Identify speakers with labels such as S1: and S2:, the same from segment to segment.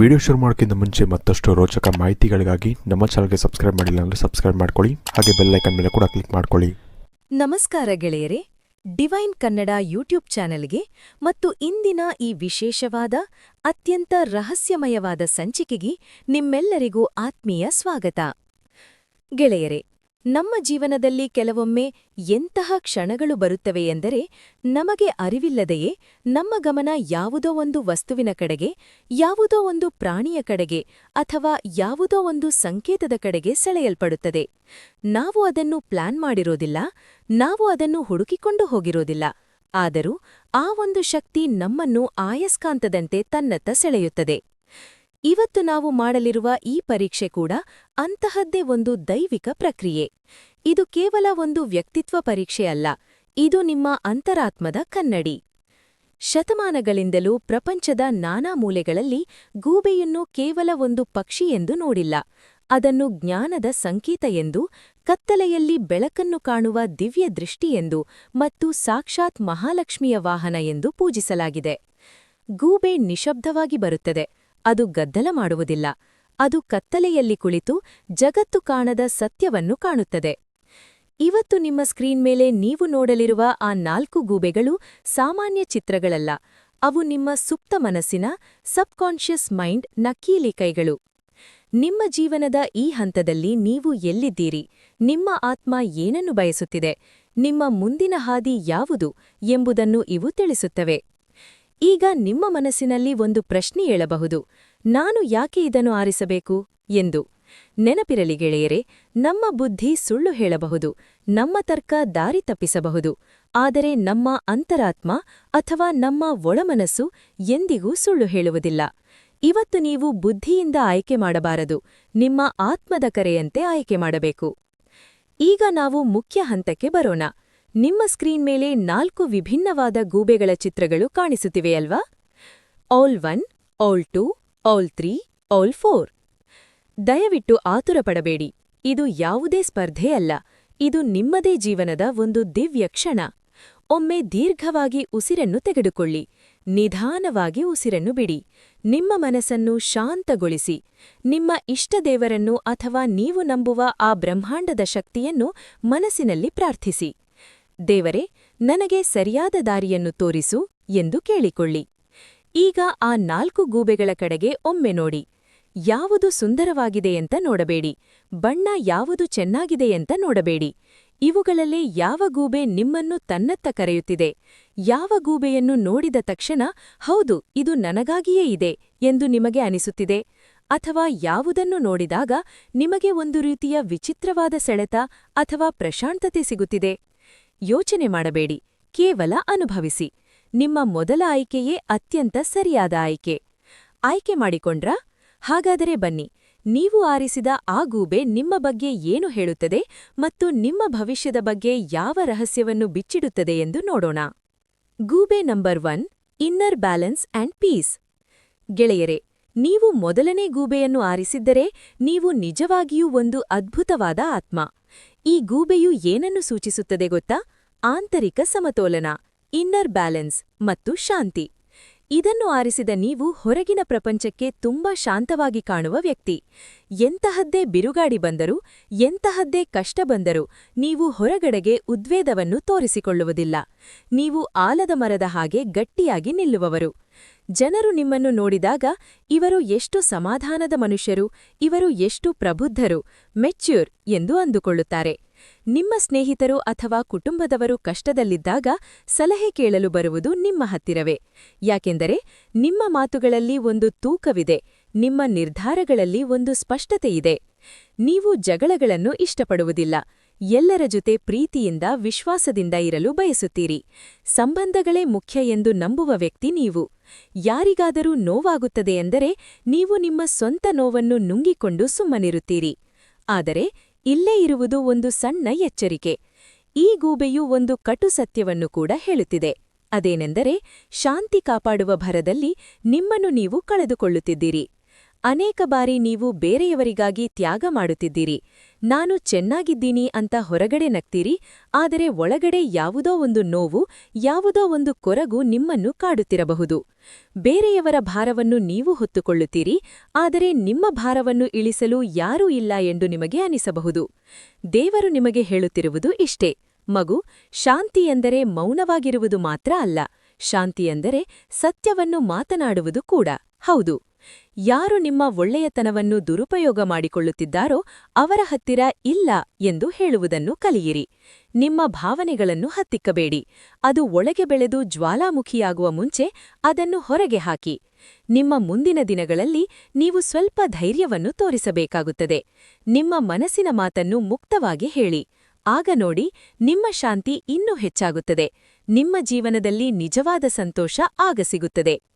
S1: Video ಶುರು ಮಾಡೋಕ್ಕಿಂತ ಮುಂಚೆ ಮತ್ತಷ್ಟು ರೋಚಕ ಮಾಹಿತಿಗಳಿಗಾಗಿ ನಮ್ಮ ಚಾನಲ್ಗೆ ಸಬ್ಸ್ಕ್ರೈಬ್ ಮಾಡಿಲ್ಲ ಅಂದರೆ ಸಬ್ಸ್ಕ್ರೈಬ್ ಮಾಡ್ಕೊಳ್ಳಿ. ಹಾಗೆ ಬೆಲ್ ಐಕನ್ ಮೇಲೆ ಕೂಡ ಕ್ಲಿಕ್ ಮಾಡ್ಕೊಳ್ಳಿ.
S2: ನಮಸ್ಕಾರ ಗೆಳೆಯರೇ, ಡಿವೈನ್ ಕನ್ನಡ ಯೂಟ್ಯೂಬ್ ಚಾನೆಲ್ಗೆ ಮತ್ತು ಇಂದಿನ ಈ ವಿಶೇಷವಾದ, ಅತ್ಯಂತ ರಹಸ್ಯಮಯವಾದ ಸಂಚಿಕೆಗೆ ನಿಮ್ಮೆಲ್ಲರಿಗೂ ಆತ್ಮೀಯ ಸ್ವಾಗತ. ಗೆಳೆಯರೆ ನಮ್ಮ ಜೀವನದಲ್ಲಿ ಕೆಲವೊಮ್ಮೆ ಎಂತಹ ಕ್ಷಣಗಳು ಬರುತ್ತವೆ ಎಂದರೆ ನಮಗೆ ಅರಿವಿಲ್ಲದೆಯೇ ನಮ್ಮ ಗಮನ ಯಾವುದೋ ಒಂದು ವಸ್ತುವಿನ ಕಡೆಗೆ, ಯಾವುದೋ ಒಂದು ಪ್ರಾಣಿಯ ಕಡೆಗೆ ಅಥವಾ ಯಾವುದೋ ಒಂದು ಸಂಕೇತದ ಕಡೆಗೆ ಸೆಳೆಯಲ್ಪಡುತ್ತದೆ. ನಾವು ಅದನ್ನು ಪ್ಲಾನ್ ಮಾಡಿರೋದಿಲ್ಲ, ನಾವು ಅದನ್ನು ಹುಡುಕಿಕೊಂಡು ಹೋಗಿರೋದಿಲ್ಲ. ಆದರೂ ಆ ಒಂದು ಶಕ್ತಿ ನಮ್ಮನ್ನು ಆಯಸ್ಕಾಂತದಂತೆ ತನ್ನತ್ತ ಸೆಳೆಯುತ್ತದೆ. ಇವತ್ತು ನಾವು ಮಾಡಲಿರುವ ಈ ಪರೀಕ್ಷೆ ಕೂಡ ಅಂತಹದ್ದೇ ಒಂದು ದೈವಿಕ ಪ್ರಕ್ರಿಯೆ. ಇದು ಕೇವಲ ಒಂದು ವ್ಯಕ್ತಿತ್ವ ಪರೀಕ್ಷೆ ಅಲ್ಲ, ಇದು ನಿಮ್ಮ ಅಂತರಾತ್ಮದ ಕನ್ನಡಿ. ಶತಮಾನಗಳಿಂದಲೂ ಪ್ರಪಂಚದ ನಾನಾ ಮೂಲೆಗಳಲ್ಲಿ ಗೂಬೆಯನ್ನು ಕೇವಲ ಒಂದು ಪಕ್ಷಿ ಎಂದು ನೋಡಿಲ್ಲ, ಅದನ್ನು ಜ್ಞಾನದ ಸಂಕೇತ ಎಂದು, ಕತ್ತಲೆಯಲ್ಲಿ ಬೆಳಕನ್ನು ಕಾಣುವ ದಿವ್ಯ ದೃಷ್ಟಿಯೆಂದು ಮತ್ತು ಸಾಕ್ಷಾತ್ ಮಹಾಲಕ್ಷ್ಮಿಯ ವಾಹನ ಎಂದು ಪೂಜಿಸಲಾಗಿದೆ. ಗೂಬೆ ನಿಶಬ್ದವಾಗಿ ಬರುತ್ತದೆ ಅದು ಗದ್ದಲ ಮಾಡುವುದಿಲ್ಲ. ಅದು ಕತ್ತಲೆಯಲ್ಲಿ ಕುಳಿತು ಜಗತ್ತು ಕಾಣದ ಸತ್ಯವನ್ನು ಕಾಣುತ್ತದೆ. ಇವತ್ತು ನಿಮ್ಮ ಸ್ಕ್ರೀನ್ ಮೇಲೆ ನೀವು ನೋಡಲಿರುವ ಆ ನಾಲ್ಕು ಗೂಬೆಗಳು ಸಾಮಾನ್ಯ ಚಿತ್ರಗಳಲ್ಲ. ಅವು ನಿಮ್ಮ ಸುಪ್ತ ಮನಸ್ಸಿನ, ಸಬ್ಕಾನ್ಷಿಯಸ್ ಮೈಂಡ್ ನಕೀಲಿ ಕೈಗಳು. ನಿಮ್ಮ ಜೀವನದ ಈ ಹಂತದಲ್ಲಿ ನೀವು ಎಲ್ಲಿದ್ದೀರಿ? ನಿಮ್ಮ ಆತ್ಮ ಏನನ್ನು ಬಯಸುತ್ತಿದೆ? ನಿಮ್ಮ ಮುಂದಿನ ಹಾದಿ ಯಾವುದು? ಎಂಬುದನ್ನು ಇವು ತಿಳಿಸುತ್ತವೆ. ಈಗ ನಿಮ್ಮ ಮನಸ್ಸಿನಲ್ಲಿ ಒಂದು ಪ್ರಶ್ನೆ ಏಳಬಹುದು ನಾನು ಯಾಕೆ ಇದನ್ನು ಆರಿಸಬೇಕು? ಎಂದು. ನೆನಪಿರಲಿ ಗೆಳೆಯರೆ, ನಮ್ಮ ಬುದ್ಧಿ ಸುಳ್ಳು ಹೇಳಬಹುದು, ನಮ್ಮ ತರ್ಕ ದಾರಿ ತಪ್ಪಿಸಬಹುದು, ಆದರೆ ನಮ್ಮ ಅಂತರಾತ್ಮ ಅಥವಾ ನಮ್ಮ ಒಳಮನಸ್ಸು ಎಂದಿಗೂ ಸುಳ್ಳು ಹೇಳುವುದಿಲ್ಲ. ಇವತ್ತು ನೀವು ಬುದ್ಧಿಯಿಂದ ಆಯ್ಕೆ ಮಾಡಬಾರದು, ನಿಮ್ಮ ಆತ್ಮದ ಕರೆಯಂತೆ ಆಯ್ಕೆ ಮಾಡಬೇಕು. ಈಗ ನಾವು ಮುಖ್ಯ ಹಂತಕ್ಕೆ ಬರೋಣ. ನಿಮ್ಮ ಸ್ಕ್ರೀನ್ ಮೇಲೆ ನಾಲ್ಕು ವಿಭಿನ್ನವಾದ ಗೂಬೆಗಳ ಚಿತ್ರಗಳು ಕಾಣಿಸುತ್ತಿವೆಯಲ್ವಾ owl one, owl two, owl three, owl four. ದಯವಿಟ್ಟು ಆತುರಪಡಬೇಡಿ. ಇದು ಯಾವುದೇ ಸ್ಪರ್ಧೆಯಲ್ಲ ಇದು ನಿಮ್ಮದೇ ಜೀವನದ ಒಂದು ದಿವ್ಯ ಕ್ಷಣ. ಒಮ್ಮೆ ದೀರ್ಘವಾಗಿ ಉಸಿರನ್ನು ತೆಗೆದುಕೊಳ್ಳಿ. ನಿಧಾನವಾಗಿ ಉಸಿರನ್ನು ಬಿಡಿ. ನಿಮ್ಮ ಮನಸ್ಸನ್ನು ಶಾಂತಗೊಳಿಸಿ. ನಿಮ್ಮ ಇಷ್ಟದೇವರನ್ನು ಅಥವಾ ನೀವು ನಂಬುವ ಆ ಬ್ರಹ್ಮಾಂಡದ ಶಕ್ತಿಯನ್ನು ಮನಸ್ಸಿನಲ್ಲಿ ಪ್ರಾರ್ಥಿಸಿ. ದೇವರೇ, ನನಗೆ ಸರಿಯಾದ ದಾರಿಯನ್ನು ತೋರಿಸು ಎಂದು ಕೇಳಿಕೊಳ್ಳಿ. ಈಗ ಆ ನಾಲ್ಕು ಗೂಬೆಗಳ ಕಡೆಗೆ ಒಮ್ಮೆ ನೋಡಿ. ಯಾವುದು ಸುಂದರವಾಗಿದೆಯಂತ ನೋಡಬೇಡಿ. ಬಣ್ಣ ಯಾವುದು ಚೆನ್ನಾಗಿದೆಯಂತ ನೋಡಬೇಡಿ. ಇವುಗಳಲ್ಲಿ ಯಾವ ಗೂಬೆ ನಿಮ್ಮನ್ನು ತನ್ನತ್ತ ಕರೆಯುತ್ತಿದೆ? ಯಾವ ಗೂಬೆಯನ್ನು ನೋಡಿದ ತಕ್ಷಣ, ಹೌದು, ಇದು ನನಗಾಗಿಯೇ ಇದೆ ಎಂದು ನಿಮಗೆ ಅನಿಸುತ್ತಿದೆ? ಅಥವಾ ಯಾವುದನ್ನು ನೋಡಿದಾಗ ನಿಮಗೆ ಒಂದು ರೀತಿಯ ವಿಚಿತ್ರವಾದ ಸೆಳೆತ ಅಥವಾ ಪ್ರಶಾಂತತೆ ಸಿಗುತ್ತಿದೆ? ಯೋಚನೆ ಮಾಡಬೇಡಿ. ಕೇವಲ ಅನುಭವಿಸಿ. ನಿಮ್ಮ ಮೊದಲ ಆಯ್ಕೆಯೇ ಅತ್ಯಂತ ಸರಿಯಾದ ಆಯ್ಕೆ. ಆಯ್ಕೆ ಮಾಡಿಕೊಂಡ್ರಾ? ಹಾಗಾದರೆ ಬನ್ನಿ. ನೀವು ಆರಿಸಿದ ಆ ಗೂಬೆ ನಿಮ್ಮ ಬಗ್ಗೆ ಏನು ಹೇಳುತ್ತದೆ ಮತ್ತು ನಿಮ್ಮ ಭವಿಷ್ಯದ ಬಗ್ಗೆ ಯಾವ ರಹಸ್ಯವನ್ನು ಬಿಚ್ಚಿಡುತ್ತದೆ ಎಂದು ನೋಡೋಣ. ಗೂಬೆ number one, inner balance and peace. ಗೆಳೆಯರೆ, ನೀವು ಮೊದಲನೇ ಗೂಬೆಯನ್ನು ಆರಿಸಿದ್ದರೆ ನೀವು ನಿಜವಾಗಿಯೂ ಒಂದು ಅದ್ಭುತವಾದ ಆತ್ಮ. ಈ ಗೂಬೆಯು ಏನನ್ನು ಸೂಚಿಸುತ್ತದೆ ಗೊತ್ತಾ? ಆಂತರಿಕ ಸಮತೋಲನ ಇನ್ನರ್ ಬ್ಯಾಲೆನ್ಸ್ ಮತ್ತು ಶಾಂತಿ. ಇದನ್ನು ಆರಿಸಿದ ನೀವು ಹೊರಗಿನ ಪ್ರಪಂಚಕ್ಕೆ ತುಂಬಾ ಶಾಂತವಾಗಿ ಕಾಣುವ ವ್ಯಕ್ತಿ. ಎಂತಹದ್ದೇ ಬಿರುಗಾಡಿ ಬಂದರೂ, ಎಂತಹದ್ದೇ ಕಷ್ಟ ಬಂದರೂ ನೀವು ಹೊರಗಡೆಗೆ ಉದ್ವೇದವನ್ನು ತೋರಿಸಿಕೊಳ್ಳುವುದಿಲ್ಲ. ನೀವು ಆಲದ ಮರದ ಹಾಗೆ ಗಟ್ಟಿಯಾಗಿ ನಿಲ್ಲುವವರು. ಜನರು ನಿಮ್ಮನ್ನು ನೋಡಿದಾಗ ಇವರು ಎಷ್ಟು ಸಮಾಧಾನದ ಮನುಷ್ಯರು, ಇವರು ಎಷ್ಟು ಪ್ರಬುದ್ಧರು, ಮೆಚ್ಯೂರ್ ಎಂದು ಅಂದುಕೊಳ್ಳುತ್ತಾರೆ. ನಿಮ್ಮ ಸ್ನೇಹಿತರು ಅಥವಾ ಕುಟುಂಬದವರು ಕಷ್ಟದಲ್ಲಿದ್ದಾಗ ಸಲಹೆ ಕೇಳಲು ಬರುವುದು ನಿಮ್ಮ ಹತ್ತಿರವೇ. ಯಾಕೆಂದರೆ ನಿಮ್ಮ ಮಾತುಗಳಲ್ಲಿ ಒಂದು ತೂಕವಿದೆ, ನಿಮ್ಮ ನಿರ್ಧಾರಗಳಲ್ಲಿ ಒಂದು ಸ್ಪಷ್ಟತೆಯಿದೆ. ನೀವು ಜಗಳಗಳನ್ನು ಇಷ್ಟಪಡುವುದಿಲ್ಲ. ಎಲ್ಲರ ಜೊತೆ ಪ್ರೀತಿಯಿಂದ, ವಿಶ್ವಾಸದಿಂದ ಇರಲು ಬಯಸುತ್ತೀರಿ. ಸಂಬಂಧಗಳೇ ಮುಖ್ಯ ಎಂದು ನಂಬುವ ವ್ಯಕ್ತಿ ನೀವು. ಯಾರಿಗಾದರೂ ನೋವಾಗುತ್ತದೆ ಎಂದರೆ ನೀವು ನಿಮ್ಮ ಸ್ವಂತ ನೋವನ್ನು ನುಂಗಿಕೊಂಡು ಸುಮ್ಮನಿರುತ್ತೀರಿ. ಆದರೆ ಇಲ್ಲೇ ಇರುವುದು ಒಂದು ಸಣ್ಣ ಎಚ್ಚರಿಕೆ. ಈ ಗೂಬೆಯು ಒಂದು ಕಟು ಸತ್ಯವನ್ನು ಕೂಡ ಹೇಳುತ್ತಿದೆ. ಅದೇನೆಂದರೆ, ಶಾಂತಿ ಕಾಪಾಡುವ ಭರದಲ್ಲಿ ನಿಮ್ಮನ್ನು ನೀವು ಕಳೆದುಕೊಳ್ಳುತ್ತಿದ್ದೀರಿ. ಅನೇಕ ಬಾರಿ ನೀವು ಬೇರೆಯವರಿಗಾಗಿ ತ್ಯಾಗ ಮಾಡುತ್ತಿದ್ದೀರಿ. ನಾನು ಚೆನ್ನಾಗಿದ್ದೀನಿ ಅಂತ ಹೊರಗಡೆ ನಗ್ತೀರಿ, ಆದರೆ ಒಳಗಡೆ ಯಾವುದೋ ಒಂದು ನೋವು, ಯಾವುದೋ ಒಂದು ಕೊರಗು ನಿಮ್ಮನ್ನು ಕಾಡುತ್ತಿರಬಹುದು. ಬೇರೆಯವರ ಭಾರವನ್ನು ನೀವು ಹೊತ್ತುಕೊಳ್ಳುತ್ತೀರಿ, ಆದರೆ ನಿಮ್ಮ ಭಾರವನ್ನು ಇಳಿಸಲು ಯಾರೂ ಇಲ್ಲ ಎಂದು ನಿಮಗೆ ಅನಿಸಬಹುದು. ದೇವರು ನಿಮಗೆ ಹೇಳುತ್ತಿರುವುದು ಇಷ್ಟೇ. ಮಗು, ಶಾಂತಿ ಎಂದರೆ ಮೌನವಾಗಿರುವುದು ಮಾತ್ರ ಅಲ್ಲ. ಶಾಂತಿ ಎಂದರೆ ಸತ್ಯವನ್ನು ಮಾತನಾಡುವುದು ಕೂಡ. ಹೌದು. ಯಾರು ನಿಮ್ಮ ಒಳ್ಳೆಯತನವನ್ನು ದುರುಪಯೋಗ ಮಾಡಿಕೊಳ್ಳುತ್ತಿದ್ದಾರೋ ಅವರ ಹತ್ತಿರ ಇಲ್ಲ ಎಂದು ಹೇಳುವುದನ್ನು ಕಲಿಯಿರಿ. ನಿಮ್ಮ ಭಾವನೆಗಳನ್ನು ಹತ್ತಿಕ್ಕಬೇಡಿ. ಅದು ಒಳಗೆ ಬೆಳೆದು ಜ್ವಾಲಾಮುಖಿಯಾಗುವ ಮುಂಚೆ ಅದನ್ನು ಹೊರಗೆ ಹಾಕಿ. ನಿಮ್ಮ ಮುಂದಿನ ದಿನಗಳಲ್ಲಿ ನೀವು ಸ್ವಲ್ಪ ಧೈರ್ಯವನ್ನು ತೋರಿಸಬೇಕಾಗುತ್ತದೆ. ನಿಮ್ಮ ಮನಸ್ಸಿನ ಮಾತನ್ನು ಮುಕ್ತವಾಗಿ ಹೇಳಿ. ಆಗ ನೋಡಿ, ನಿಮ್ಮ ಶಾಂತಿ ಇನ್ನೂ ಹೆಚ್ಚಾಗುತ್ತದೆ. ನಿಮ್ಮ ಜೀವನದಲ್ಲಿ ನಿಜವಾದ ಸಂತೋಷ ಆಗ ಸಿಗುತ್ತದೆ.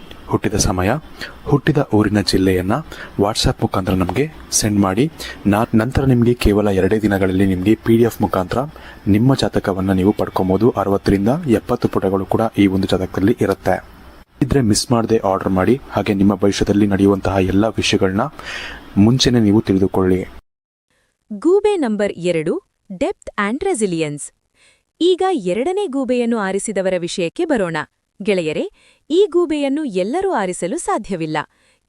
S1: ಹುಟ್ಟಿದ ಸಮಯ, ಹುಟ್ಟಿದ ಊರಿನ ಜಿಲ್ಲೆಯನ್ನು ವಾಟ್ಸಪ್ ಮುಖಾಂತರ ನಮಗೆ ಸೆಂಡ್ ಮಾಡಿ. ನಾ, ನಂತರ ನಿಮಗೆ ಕೇವಲ ಎರಡೇ ದಿನಗಳಲ್ಲಿ ನಿಮಗೆ ಪಿ ಡಿ ಎಫ್ ಮುಖಾಂತರ ನಿಮ್ಮ ಜಾತಕವನ್ನು ನೀವು ಪಡ್ಕೊಬೋದು. ಅರವತ್ತರಿಂದ ಎಪ್ಪತ್ತು ಪುಟಗಳು ಕೂಡ ಈ ಒಂದು ಜಾತಕದಲ್ಲಿ ಇರುತ್ತೆ. ಇದ್ರೆ ಮಿಸ್ ಮಾಡದೆ ಆರ್ಡರ್ ಮಾಡಿ. ಹಾಗೆ ನಿಮ್ಮ ಭವಿಷ್ಯದಲ್ಲಿ ನಡೆಯುವಂತಹ ಎಲ್ಲ ವಿಷಯಗಳನ್ನ ಮುಂಚೆನೆ ನೀವು ತಿಳಿದುಕೊಳ್ಳಿ.
S2: ಗೂಬೆ ನಂಬರ್ ಎರಡು ಡೆಪ್ತ್ ಆಂಡ್ ರೆಸಿಲಿಯನ್ಸ್ ಈಗ ಎರಡನೇ ಗೂಬೆಯನ್ನು ಆರಿಸಿದವರ ವಿಷಯಕ್ಕೆ ಬರೋಣ. ಗೆಳೆಯರೆ, ಈ ಗೂಬೆಯನ್ನು ಎಲ್ಲರೂ ಆರಿಸಲು ಸಾಧ್ಯವಿಲ್ಲ.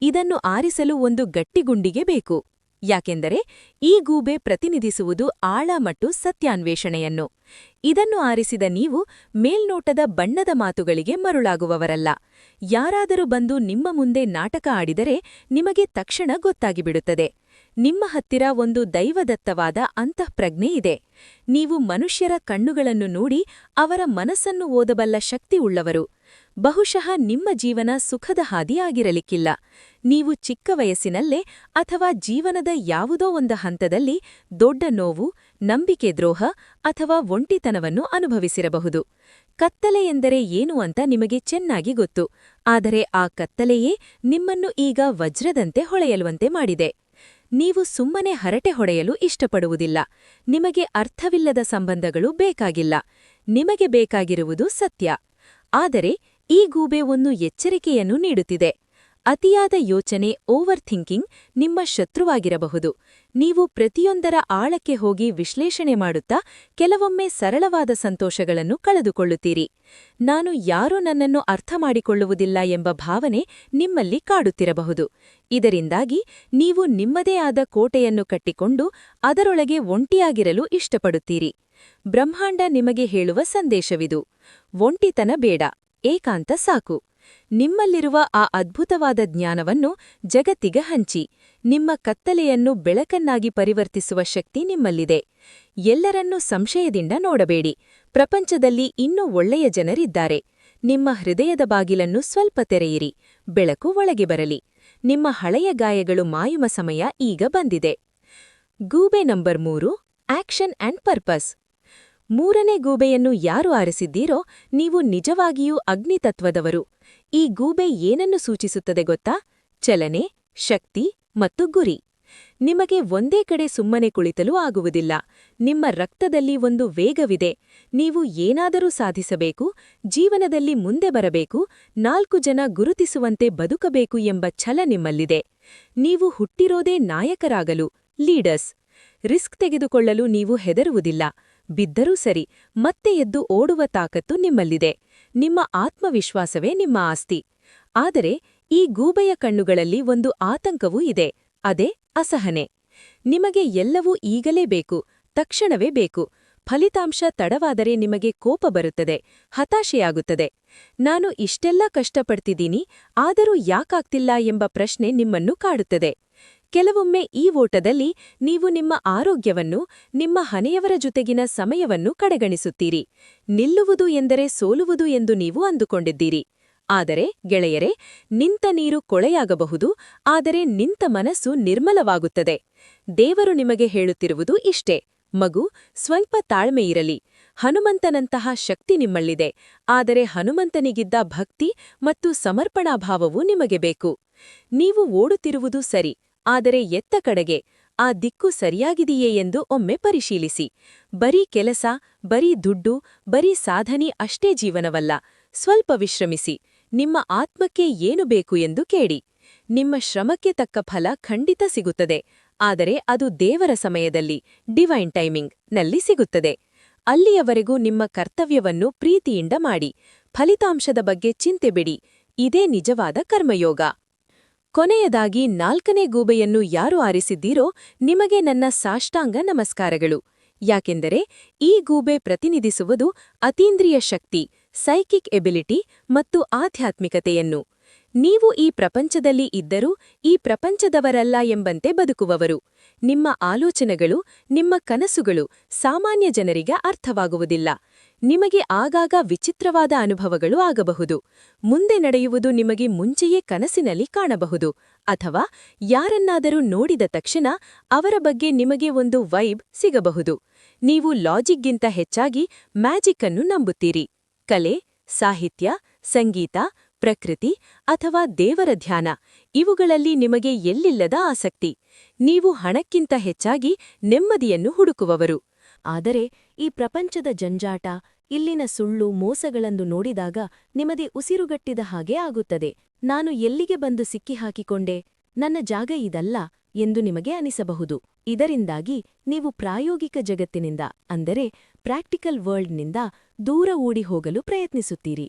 S2: ಇದನ್ನು ಆರಿಸಲು ಒಂದು ಗಟ್ಟಿಗುಂಡಿಗೆ ಬೇಕು. ಯಾಕೆಂದರೆ ಈ ಗೂಬೆ ಪ್ರತಿನಿಧಿಸುವುದು ಆಳ ಮತ್ತು ಸತ್ಯಾನ್ವೇಷಣೆಯನ್ನು. ಇದನ್ನು ಆರಿಸಿದ ನೀವು ಮೇಲ್ನೋಟದ ಬಣ್ಣದ ಮಾತುಗಳಿಗೆ ಮರುಳಾಗುವವರಲ್ಲ. ಯಾರಾದರೂ ಬಂದು ನಿಮ್ಮ ಮುಂದೆ ನಾಟಕ ಆಡಿದರೆ ನಿಮಗೆ ತಕ್ಷಣ ಗೊತ್ತಾಗಿಬಿಡುತ್ತದೆ. ನಿಮ್ಮ ಹತ್ತಿರ ಒಂದು ದೈವದತ್ತವಾದ ಅಂತಃಪ್ರಜ್ಞೆ ಇದೆ. ನೀವು ಮನುಷ್ಯರ ಕಣ್ಣುಗಳನ್ನು ನೋಡಿ ಅವರ ಮನಸ್ಸನ್ನು ಓದಬಲ್ಲ ಶಕ್ತಿ ಉಳ್ಳವರು. ಬಹುಶಃ ನಿಮ್ಮ ಜೀವನ ಸುಖದ ಹಾದಿ ಆಗಿರಲಿಕ್ಕಿಲ್ಲ. ನೀವು ಚಿಕ್ಕ ವಯಸ್ಸಿನಲ್ಲೇ ಅಥವಾ ಜೀವನದ ಯಾವುದೋ ಒಂದು ಹಂತದಲ್ಲಿ ದೊಡ್ಡ ನೋವು, ನಂಬಿಕೆ ದ್ರೋಹ ಅಥವಾ ಒಂಟಿತನವನ್ನು ಅನುಭವಿಸಿರಬಹುದು. ಕತ್ತಲೆ ಎಂದರೆ ಏನು ಅಂತ ನಿಮಗೆ ಚೆನ್ನಾಗಿ ಗೊತ್ತು. ಆದರೆ ಆ ಕತ್ತಲೆಯೇ ನಿಮ್ಮನ್ನು ಈಗ ವಜ್ರದಂತೆ ಹೊಳೆಯಲುವಂತೆ ಮಾಡಿದೆ. ನೀವು ಸುಮ್ಮನೆ ಹರಟೆ ಹೊಡೆಯಲು ಇಷ್ಟಪಡುವುದಿಲ್ಲ. ನಿಮಗೆ ಅರ್ಥವಿಲ್ಲದ ಸಂಬಂಧಗಳು ಬೇಕಾಗಿಲ್ಲ. ನಿಮಗೆ ಬೇಕಾಗಿರುವುದು ಸತ್ಯ. ಆದರೆ ಈ ಗೂಬೆ ಒಂದು ಎಚ್ಚರಿಕೆಯನ್ನು ನೀಡುತ್ತಿದೆ. ಅತಿಯಾದ ಯೋಚನೆ ಓವರ್ ಥಿಂಕಿಂಗ್ ನಿಮ್ಮ ಶತ್ರುವಾಗಿರಬಹುದು. ನೀವು ಪ್ರತಿಯೊಂದರ ಆಳಕ್ಕೆ ಹೋಗಿ ವಿಶ್ಲೇಷಣೆ ಮಾಡುತ್ತಾ ಕೆಲವೊಮ್ಮೆ ಸರಳವಾದ ಸಂತೋಷಗಳನ್ನು ಕಳೆದುಕೊಳ್ಳುತ್ತೀರಿ. ನಾನು ಯಾರೂ ನನ್ನನ್ನು ಅರ್ಥ ಮಾಡಿಕೊಳ್ಳುವುದಿಲ್ಲ ಎಂಬ ಭಾವನೆ ನಿಮ್ಮಲ್ಲಿ ಕಾಡುತ್ತಿರಬಹುದು. ಇದರಿಂದಾಗಿ ನೀವು ನಿಮ್ಮದೇ ಆದ ಕೋಟೆಯನ್ನು ಕಟ್ಟಿಕೊಂಡು ಅದರೊಳಗೆ ಒಂಟಿಯಾಗಿರಲು ಇಷ್ಟಪಡುತ್ತೀರಿ. ಬ್ರಹ್ಮಾಂಡ ನಿಮಗೆ ಹೇಳುವ ಸಂದೇಶವಿದು. ಒಂಟಿತನ ಬೇಡ. ಏಕಾಂತ ಸಾಕು. ನಿಮ್ಮಲ್ಲಿರುವ ಆ ಅದ್ಭುತವಾದ ಜ್ಞಾನವನ್ನು ಜಗತ್ತಿಗೆ ಹಂಚಿ. ನಿಮ್ಮ ಕತ್ತಲೆಯನ್ನು ಬೆಳಕನ್ನಾಗಿ ಪರಿವರ್ತಿಸುವ ಶಕ್ತಿ ನಿಮ್ಮಲ್ಲಿದೆ. ಎಲ್ಲರನ್ನೂ ಸಂಶಯದಿಂದ ನೋಡಬೇಡಿ. ಪ್ರಪಂಚದಲ್ಲಿ ಇನ್ನೂ ಒಳ್ಳೆಯ ಜನರಿದ್ದಾರೆ. ನಿಮ್ಮ ಹೃದಯದ ಬಾಗಿಲನ್ನು ಸ್ವಲ್ಪ ತೆರೆಯಿರಿ. ಬೆಳಕು ಒಳಗೆ ಬರಲಿ. ನಿಮ್ಮ ಹಳೆಯ ಗಾಯಗಳು ಮಾಯುವ ಸಮಯ ಈಗ ಬಂದಿದೆ. ಗೂಬೆ ನಂಬರ್ ಮೂರು, ಆಕ್ಷನ್ ಅಂಡ್ ಪರ್ಪಸ್. ಮೂರನೇ ಗೂಬೆಯನ್ನು ಯಾರು ಆರಿಸಿದ್ದೀರೋ ನೀವು ನಿಜವಾಗಿಯೂ ಅಗ್ನಿತತ್ವದವರು. ಈ ಗೂಬೆ ಏನನ್ನು ಸೂಚಿಸುತ್ತದೆ ಗೊತ್ತಾ? ಚಲನೆ, ಶಕ್ತಿ ಮತ್ತು ಗುರಿ. ನಿಮಗೆ ಒಂದೇ ಕಡೆ ಸುಮ್ಮನೆ ಕುಳಿತಲು ಆಗುವುದಿಲ್ಲ. ನಿಮ್ಮ ರಕ್ತದಲ್ಲಿ ಒಂದು ವೇಗವಿದೆ. ನೀವು ಏನಾದರೂ ಸಾಧಿಸಬೇಕು, ಜೀವನದಲ್ಲಿ ಮುಂದೆ ಬರಬೇಕು, ನಾಲ್ಕು ಜನ ಗುರುತಿಸುವಂತೆ ಬದುಕಬೇಕು ಎಂಬ ಛಲ ನಿಮ್ಮಲ್ಲಿದೆ. ನೀವು ಹುಟ್ಟಿರೋದೇ ನಾಯಕರಾಗಲು, ಲೀಡರ್ಸ್. ರಿಸ್ಕ್ ತೆಗೆದುಕೊಳ್ಳಲು ನೀವು ಹೆದರುವುದಿಲ್ಲ. ಬಿದ್ದರೂ ಸರಿ ಮತ್ತೆ ಎದ್ದು ಓಡುವ ತಾಕತ್ತು ನಿಮ್ಮಲ್ಲಿದೆ. ನಿಮ್ಮ ಆತ್ಮವಿಶ್ವಾಸವೇ ನಿಮ್ಮ ಆಸ್ತಿ. ಆದರೆ ಈ ಗೂಬೆಯ ಕಣ್ಣುಗಳಲ್ಲಿ ಒಂದು ಆತಂಕವೂ ಇದೆ. ಅದೇ ಅಸಹನೆ. ನಿಮಗೆ ಎಲ್ಲವೂ ಈಗಲೇ ಬೇಕು, ತಕ್ಷಣವೇ ಬೇಕು. ಫಲಿತಾಂಶ ತಡವಾದರೆ ನಿಮಗೆ ಕೋಪ ಬರುತ್ತದೆ, ಹತಾಶೆಯಾಗುತ್ತದೆ. ನಾನು ಇಷ್ಟೆಲ್ಲ ಕಷ್ಟಪಡ್ತಿದ್ದೀನಿ, ಆದರೂ ಯಾಕಾಗ್ತಿಲ್ಲ ಎಂಬ ಪ್ರಶ್ನೆ ನಿಮ್ಮನ್ನು ಕಾಡುತ್ತದೆ. ಕೆಲವೊಮ್ಮೆ ಈ ಓಟದಲ್ಲಿ ನೀವು ನಿಮ್ಮ ಆರೋಗ್ಯವನ್ನು, ನಿಮ್ಮ ಹನೆಯವರ ಜೊತೆಗಿನ ಸಮಯವನ್ನು ಕಡೆಗಣಿಸುತ್ತೀರಿ. ನಿಲ್ಲುವುದು ಎಂದರೆ ಸೋಲುವುದು ಎಂದು ನೀವು ಅಂದುಕೊಂಡಿದ್ದೀರಿ. ಆದರೆ, ಗೆಳೆಯರೆ, ನಿಂತ ನೀರು ಕೊಳೆಯಾಗಬಹುದು, ಆದರೆ ನಿಂತ ಮನಸ್ಸು ನಿರ್ಮಲವಾಗುತ್ತದೆ. ದೇವರು ನಿಮಗೆ ಹೇಳುತ್ತಿರುವುದು ಇಷ್ಟೇ. ಮಗು, ಸ್ವಲ್ಪ ತಾಳ್ಮೆಯಿರಲಿ ಹನುಮಂತನಂತಹ ಶಕ್ತಿ ನಿಮ್ಮಲ್ಲಿದೆ. ಆದರೆ ಹನುಮಂತನಿಗಿದ್ದ ಭಕ್ತಿ ಮತ್ತು ಸಮರ್ಪಣಾಭಾವವು ನಿಮಗೆ ಬೇಕು. ನೀವು ಓಡುತ್ತಿರುವುದು ಸರಿ. ಆದರೆ ಎತ್ತ ಕಡೆಗೆ, ಆ ದಿಕ್ಕು ಸರಿಯಾಗಿದೆಯೇ ಎಂದು ಒಮ್ಮೆ ಪರಿಶೀಲಿಸಿ. ಬರೀ ಕೆಲಸ, ಬರೀ ದುಡ್ಡು, ಬರೀ ಸಾಧನೆ ಅಷ್ಟೇ ಜೀವನವಲ್ಲ. ಸ್ವಲ್ಪ ವಿಶ್ರಮಿಸಿ. ನಿಮ್ಮ ಆತ್ಮಕ್ಕೆ ಏನು ಬೇಕು ಎಂದು ಕೇಳಿ. ನಿಮ್ಮ ಶ್ರಮಕ್ಕೆ ತಕ್ಕ ಫಲ ಖಂಡಿತ ಸಿಗುತ್ತದೆ. ಆದರೆ ಅದು ದೇವರ ಸಮಯದಲ್ಲಿ, ಡಿವೈನ್ ಟೈಮಿಂಗ್ನಲ್ಲಿ ಸಿಗುತ್ತದೆ. ಅಲ್ಲಿಯವರೆಗೂ ನಿಮ್ಮ ಕರ್ತವ್ಯವನ್ನು ಪ್ರೀತಿಯಿಂದ ಮಾಡಿ. ಫಲಿತಾಂಶದ ಬಗ್ಗೆ ಚಿಂತೆ ಬಿಡಿ. ಇದೇ ನಿಜವಾದ ಕರ್ಮಯೋಗ. ಕೊನೆಯದಾಗಿ ನಾಲ್ಕನೇ ಗೂಬೆಯನ್ನು ಯಾರು ಆರಿಸಿದ್ದೀರೋ ನಿಮಗೆ ನನ್ನ ಸಾಷ್ಟಾಂಗ ನಮಸ್ಕಾರಗಳು. ಯಾಕೆಂದರೆ ಈ ಗೂಬೆ ಪ್ರತಿನಿಧಿಸುವುದು ಅತೀಂದ್ರಿಯ ಶಕ್ತಿ, ಸೈಕಿಕ್ ಎಬಿಲಿಟಿ ಮತ್ತು ಆಧ್ಯಾತ್ಮಿಕತೆಯನ್ನು. ನೀವು ಈ ಪ್ರಪಂಚದಲ್ಲಿ ಇದ್ದರೂ ಈ ಪ್ರಪಂಚದವರಲ್ಲ ಎಂಬಂತೆ ಬದುಕುವವರು. ನಿಮ್ಮ ಆಲೋಚನೆಗಳು, ನಿಮ್ಮ ಕನಸುಗಳು ಸಾಮಾನ್ಯ ಜನರಿಗೆ ಅರ್ಥವಾಗುವುದಿಲ್ಲ. ನಿಮಗೆ ಆಗಾಗ ವಿಚಿತ್ರವಾದ ಅನುಭವಗಳು ಆಗಬಹುದು. ಮುಂದೆ ನಡೆಯುವುದು ನಿಮಗೆ ಮುಂಚೆಯೇ ಕನಸಿನಲ್ಲಿ ಕಾಣಬಹುದು. ಅಥವಾ ಯಾರನ್ನಾದರೂ ನೋಡಿದ ತಕ್ಷಣ ಅವರ ಬಗ್ಗೆ ನಿಮಗೆ ಒಂದು ವೈಬ್ ಸಿಗಬಹುದು. ನೀವು ಲಾಜಿಕ್ಗಿಂತ ಹೆಚ್ಚಾಗಿ ಮ್ಯಾಜಿಕ್ ಅನ್ನು ನಂಬುತ್ತೀರಿ. ಕಲೆ, ಸಾಹಿತ್ಯ, ಸಂಗೀತ, ಪ್ರಕೃತಿ ಅಥವಾ ದೇವರ ಧ್ಯಾನ, ಇವುಗಳಲ್ಲಿ ನಿಮಗೆ ಎಲ್ಲಿಲ್ಲದ ಆಸಕ್ತಿ. ನೀವು ಹಣಕ್ಕಿಂತ ಹೆಚ್ಚಾಗಿ ನೆಮ್ಮದಿಯನ್ನು ಹುಡುಕುವವರು. ಆದರೆ ಈ ಪ್ರಪಂಚದ ಜಂಜಾಟ ಇಲ್ಲಿನ ಸುಳ್ಳು ಮೋಸಗಳನ್ನು ನೋಡಿದಾಗ ನಿಮಗೆ ಉಸಿರುಗಟ್ಟಿದ ಹಾಗೆ ಆಗುತ್ತದೆ. ನಾನು ಎಲ್ಲಿಗೆ ಬಂದು ಸಿಕ್ಕಿಹಾಕಿಕೊಂಡೆ ನನ್ನ ಜಾಗ ಇದಲ್ಲ ಎಂದು ನಿಮಗೆ ಅನಿಸಬಹುದು. ಇದರಿಂದಾಗಿ ನೀವು ಪ್ರಾಯೋಗಿಕ ಜಗತ್ತಿನಿಂದ, ಅಂದರೆ ಪ್ರಾಕ್ಟಿಕಲ್ ವರ್ಲ್ಡ್ನಿಂದ ದೂರ ಓಡಿ ಹೋಗಲು ಪ್ರಯತ್ನಿಸುತ್ತೀರಿ.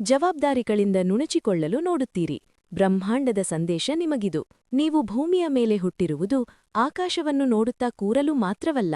S2: ಜವಾಬ್ದಾರಿಗಳಿಂದ ನುಣಚಿಕೊಳ್ಳಲು ನೋಡುತ್ತೀರಿ. ಬ್ರಹ್ಮಾಂಡದ ಸಂದೇಶ ನಿಮಗಿದು. ನೀವು ಭೂಮಿಯ ಮೇಲೆ ಹುಟ್ಟಿರುವುದು ಆಕಾಶವನ್ನು ನೋಡುತ್ತಾ ಕೂರಲು ಮಾತ್ರವಲ್ಲ,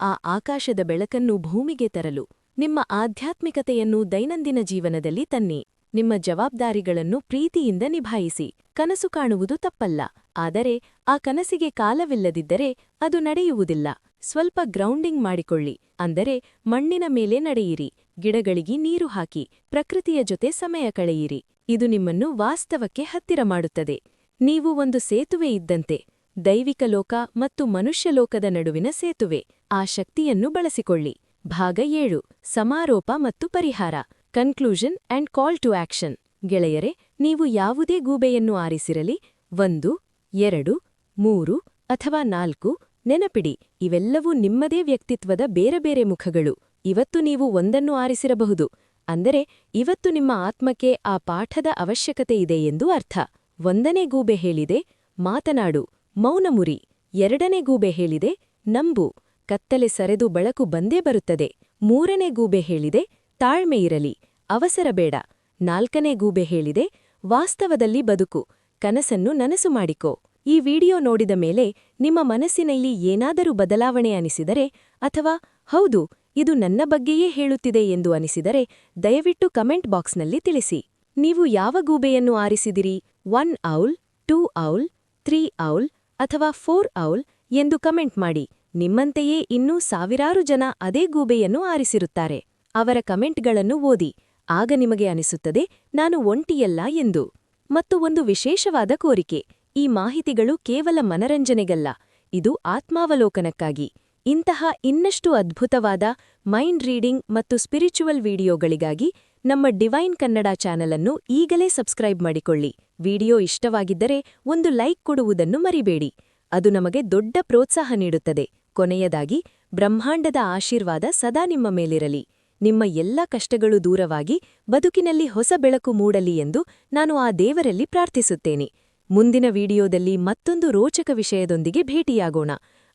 S2: ಆ ಆಕಾಶದ ಬೆಳಕನ್ನು ಭೂಮಿಗೆ ತರಲು. ನಿಮ್ಮ ಆಧ್ಯಾತ್ಮಿಕತೆಯನ್ನು ದೈನಂದಿನ ಜೀವನದಲ್ಲಿ ತನ್ನಿ. ನಿಮ್ಮ ಜವಾಬ್ದಾರಿಗಳನ್ನು ಪ್ರೀತಿಯಿಂದ ನಿಭಾಯಿಸಿ. ಕನಸು ಕಾಣುವುದು ತಪ್ಪಲ್ಲ. ಆದರೆ, ಆ ಕನಸಿಗೆ ಕಾಲವಿಲ್ಲದಿದ್ದರೆ ಅದು ನಡೆಯುವುದಿಲ್ಲ. ಸ್ವಲ್ಪ ಗ್ರೌಂಡಿಂಗ್ ಮಾಡಿಕೊಳ್ಳಿ. ಅಂದರೆ, ಮಣ್ಣಿನ ಮೇಲೆ ನಡೆಯಿರಿ. ಗಿಡಗಳಿಗೆ ನೀರು ಹಾಕಿ. ಪ್ರಕೃತಿಯ ಜೊತೆ ಸಮಯ ಕಳೆಯಿರಿ. ಇದು ನಿಮ್ಮನ್ನು ವಾಸ್ತವಕ್ಕೆ ಹತ್ತಿರ ಮಾಡುತ್ತದೆ. ನೀವು ಒಂದು ಸೇತುವೆ ಇದ್ದಂತೆ. ದೈವಿಕ ಲೋಕ ಮತ್ತು ಮನುಷ್ಯಲೋಕದ ನಡುವಿನ ಸೇತುವೆ. ಆ ಶಕ್ತಿಯನ್ನು ಬಳಸಿಕೊಳ್ಳಿ. ಭಾಗ ಏಳು, ಸಮಾರೋಪ ಮತ್ತು ಪರಿಹಾರ conclusion and call to action ಗೆಳೆಯರೆ, ನೀವು ಯಾವುದೇ ಗೂಬೆಯನ್ನು ಆರಿಸಿರಲಿ, ಒಂದು, ಎರಡು, ಮೂರು ಅಥವಾ ನಾಲ್ಕು, ನೆನಪಿಡಿ, ಇವೆಲ್ಲವೂ ನಿಮ್ಮದೇ ವ್ಯಕ್ತಿತ್ವದ ಬೇರೆ ಬೇರೆ ಮುಖಗಳು. ಇವತ್ತು ನೀವು ಒಂದನ್ನು ಆರಿಸಿರಬಹುದು. ಅಂದರೆ, ಇವತ್ತು ನಿಮ್ಮ ಆತ್ಮಕ್ಕೆ ಆ ಪಾಠದ ಅವಶ್ಯಕತೆ ಇದೆ ಎಂದು ಅರ್ಥ. ಒಂದನೇ ಗೂಬೆ ಹೇಳಿದೆ, ಮಾತನಾಡು, ಮೌನಮುರಿ. ಎರಡನೇ ಗೂಬೆ ಹೇಳಿದೆ, ನಂಬು. ಕತ್ತಲೆ ಸರೆದು ಬೆಳಕು ಬಂದೇ ಬರುತ್ತದೆ. ಮೂರನೇ ಗೂಬೆ ಹೇಳಿದೆ, ತಾಳ್ಮೆ ಇರಲಿ. ಅವಸರ ಬೇಡ. ನಾಲ್ಕನೇ ಗೂಬೆ ಹೇಳಿದೆ, ವಾಸ್ತವದಲ್ಲಿ ಬದುಕು. ಕನಸನ್ನು ನನಸು ಮಾಡಿಕೋ. ಈ ವಿಡಿಯೋ ನೋಡಿದ ಮೇಲೆ ನಿಮ್ಮ ಮನಸ್ಸಿನಲ್ಲಿ ಏನಾದರೂ ಬದಲಾವಣೆ ಅನಿಸಿದರೆ ಅಥವಾ ಹೌದು, ಇದು ನನ್ನ ಬಗ್ಗೆಯೇ ಹೇಳುತ್ತಿದೆ ಎಂದು ಅನಿಸಿದರೆ ದಯವಿಟ್ಟು ಕಮೆಂಟ್ ಬಾಕ್ಸ್ನಲ್ಲಿ ತಿಳಿಸಿ. ನೀವು ಯಾವ ಗೂಬೆಯನ್ನು ಆರಿಸಿದಿರಿ? One owl, two owl, three owl ಅಥವಾ ಫೋರ್ ಔಲ್ ಎಂದು ಕಮೆಂಟ್ ಮಾಡಿ. ನಿಮ್ಮಂತೆಯೇ ಇನ್ನೂ ಸಾವಿರಾರು ಜನ ಅದೇ ಗೂಬೆಯನ್ನು ಆರಿಸಿರುತ್ತಾರೆ. ಅವರ ಕಮೆಂಟ್ಗಳನ್ನು ಓದಿ, ಆಗ ನಿಮಗೆ ಅನಿಸುತ್ತದೆ, ನಾನು ಒಂಟಿಯಲ್ಲ ಎಂದು. ಮತ್ತು ಒಂದು ವಿಶೇಷವಾದ ಕೋರಿಕೆ, ಈ ಮಾಹಿತಿಗಳು ಕೇವಲ ಮನರಂಜನೆಗಲ್ಲ, ಇದು ಆತ್ಮಾವಲೋಕನಕ್ಕಾಗಿ. ಇಂತಹ ಇನ್ನಷ್ಟು ಅದ್ಭುತವಾದ ಮೈಂಡ್ ರೀಡಿಂಗ್ ಮತ್ತು ಸ್ಪಿರಿಚುವಲ್ ವಿಡಿಯೋಗಳಿಗಾಗಿ ನಮ್ಮ ಡಿವೈನ್ ಕನ್ನಡ ಚಾನೆಲ್ ಅನ್ನು ಈಗಲೇ ಸಬ್ಸ್ಕ್ರೈಬ್ ಮಾಡಿಕೊಳ್ಳಿ. ವಿಡಿಯೋ ಇಷ್ಟವಾಗಿದ್ದರೆ ಒಂದು ಲೈಕ್ ಕೊಡುವುದನ್ನು ಮರಿಬೇಡಿ. ಅದು ನಮಗೆ ದೊಡ್ಡ ಪ್ರೋತ್ಸಾಹ ನೀಡುತ್ತದೆ. ಕೊನೆಯದಾಗಿ, ಬ್ರಹ್ಮಾಂಡದ ಆಶೀರ್ವಾದ ಸದಾ ನಿಮ್ಮ ಮೇಲಿರಲಿ. ನಿಮ್ಮ ಎಲ್ಲ ಕಷ್ಟಗಳು ದೂರವಾಗಿ ಬದುಕಿನಲ್ಲಿ ಹೊಸ ಬೆಳಕು ಮೂಡಲಿ ಎಂದು ನಾನು ಆ ದೇವರಲ್ಲಿ ಪ್ರಾರ್ಥಿಸುತ್ತೇನೆ. ಮುಂದಿನ ವಿಡಿಯೋದಲ್ಲಿ ಮತ್ತೊಂದು ರೋಚಕ ವಿಷಯದೊಂದಿಗೆ ಭೇಟಿಯಾಗೋಣ.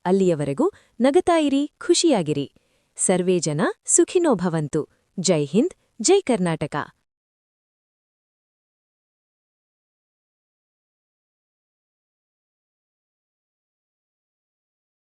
S2: ಅಲ್ಲಿಯವರೆಗೂ ನಗತಾಯಿರಿ ಖುಷಿಯಾಗಿರಿ. ಸರ್ವೇ ಜನ ಸುಖಿನೋ ಭವಂತು ಜೈ ಹಿಂದ್, ಜೈ ಕರ್ನಾಟಕ.